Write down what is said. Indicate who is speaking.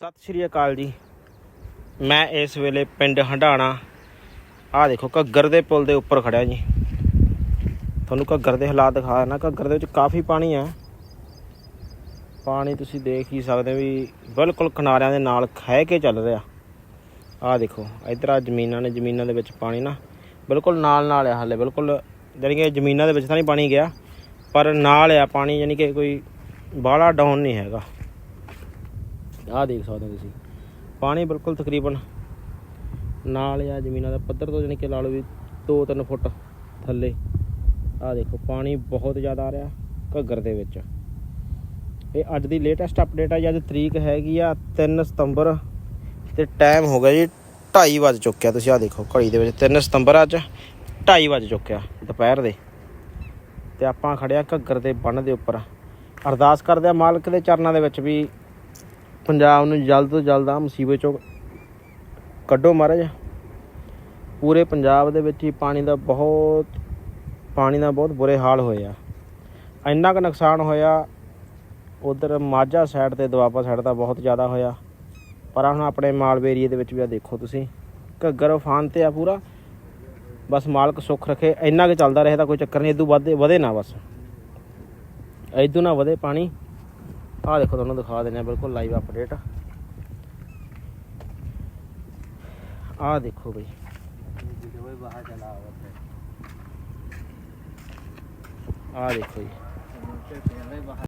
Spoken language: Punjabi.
Speaker 1: ਸਤਿ ਸ਼੍ਰੀ ਅਕਾਲ ਜੀ। ਮੈਂ ਇਸ ਵੇਲੇ ਪਿੰਡ ਹੰਡਾਣਾ। ਆਹ ਦੇਖੋ, ਘੱਗਰ ਦੇ ਪੁਲ ਦੇ ਉੱਪਰ ਖੜਿਆ ਜੀ। ਤੁਹਾਨੂੰ ਘੱਗਰ ਦੇ ਹਾਲਾਤ ਦਿਖਾ ਨਾ ਘੱਗਰ ਦੇ ਵਿੱਚ ਕਾਫੀ ਪਾਣੀ ਹੈ ਪਾਣੀ ਤੁਸੀਂ ਦੇਖ ਹੀ ਸਕਦੇ ਵੀ ਬਿਲਕੁਲ ਕਿਨਾਰਿਆਂ ਦੇ ਨਾਲ ਖਹਿ ਕੇ ਚੱਲ ਰਿਹਾ। ਆਹ ਦੇਖੋ, ਇਧਰ ਆ ਜ਼ਮੀਨਾਂ ਨੇ, ਜ਼ਮੀਨਾਂ ਦੇ ਵਿੱਚ ਪਾਣੀ ਨਾ ਬਿਲਕੁਲ ਨਾਲ ਨਾਲ ਆ ਹਾਲੇ। ਬਿਲਕੁਲ ਜਾਣੀ ਕਿ ਜ਼ਮੀਨਾਂ ਦੇ ਵਿੱਚ ਤਾਂ ਨਹੀਂ ਪਾਣੀ ਗਿਆ, ਪਰ ਨਾਲ ਆ ਪਾਣੀ ਯਾਨੀ ਕਿ ਕੋਈ ਬਾਹਲਾ ਡਾਊਨ ਨਹੀਂ ਹੈਗਾ। ਆਹ ਦੇਖ ਸਕਦੇ ਹੋ ਤੁਸੀਂ। ਪਾਣੀ ਬਿਲਕੁਲ ਤਕਰੀਬਨ ਨਾਲ ਆ ਜ਼ਮੀਨਾਂ ਦਾ ਪੱਧਰ ਤੋਂ, ਜਾਣੀ ਕਿ ਲਾ ਲਓ ਵੀ 2-3 ਫੁੱਟ ਥੱਲੇ। ਆਹ ਦੇਖੋ, ਪਾਣੀ ਬਹੁਤ ਜ਼ਿਆਦਾ ਆ ਰਿਹਾ ਘੱਗਰ ਦੇ ਵਿੱਚ। ਇਹ ਅੱਜ ਦੀ ਲੇਟੈਸਟ ਅਪਡੇਟ ਆ ਜੀ, ਅੱਜ ਤਰੀਕ ਹੈਗੀ ਆ 3 ਸਤੰਬਰ ਤੇ ਟਾਈਮ ਹੋ ਗਿਆ ਜੀ 2:30 ਵਜ ਚੁੱਕਿਆ ਤੁਸੀਂ ਆਹ ਦੇਖੋ, ਘੜੀ ਦੇ ਵਿੱਚ 3 ਸਤੰਬਰ ਅੱਜ 2:30 ਵਜ ਚੁੱਕਿਆ ਦੁਪਹਿਰ ਦੇ। ਤੇ ਆਪਾਂ ਖੜਿਆ ਘੱਗਰ ਦੇ ਬੰਨ ਦੇ ਉੱਪਰ। ਅਰਦਾਸ ਕਰਦੇ ਆ ਮਾਲਕ ਦੇ ਚਰਨਾਂ ਦੇ ਵਿੱਚ ਵੀ ਪੰਜਾਬ ਨੂੰ ਜਲਦ ਤੋਂ ਜਲਦ ਆ ਮੁਸੀਬਤ ਚੋਂ ਕੱਢੋ ਮਹਾਰਾਜ। ਪੂਰੇ ਪੰਜਾਬ ਦੇ ਵਿੱਚ ਹੀ ਪਾਣੀ ਦਾ ਬਹੁਤ, ਪਾਣੀ ਦਾ ਬਹੁਤ ਬੁਰੇ ਹਾਲ ਹੋਏ ਆ। ਇੰਨਾ ਕੁ ਨੁਕਸਾਨ ਹੋਇਆ, ਉਧਰ ਮਾਝਾ ਸਾਈਡ ਤੇ ਦੁਆਬਾ ਸਾਈਡ ਦਾ ਬਹੁਤ ਜ਼ਿਆਦਾ ਹੋਇਆ। ਪਰ ਹੁਣ ਆਪਣੇ ਮਾਲਵੇ ਏਰੀਏ ਦੇ ਵਿੱਚ ਵੀ ਆ ਦੇਖੋ ਤੁਸੀਂ। ਘੱਗਰ ਉਫਾਨ ਤੇ ਆ ਪੂਰਾ। ਬਸ ਮਾਲਕ ਸੁੱਖ ਰੱਖੇ, ਇੰਨਾ ਕੁ ਚੱਲਦਾ ਰਹੇ ਤਾਂ ਕੋਈ ਚੱਕਰ ਨਹੀਂ ਇਦੋਂ ਵੱਧ ਵਧੇ ਨਾ ਬਸ। ਇਦੋਂ ਨਾ ਵਧੇ ਪਾਣੀ। ਆਹ ਦੇਖੋ ਤੁਹਾਨੂੰ ਦਿਖਾ ਦਿੰਦੇ ਆ ਬਿਲਕੁਲ ਲਾਈਵ ਅਪਡੇਟ ਆਹ ਦੇਖੋ ਬਈ। ਆਹ ਦੇਖੋ ਜੀ।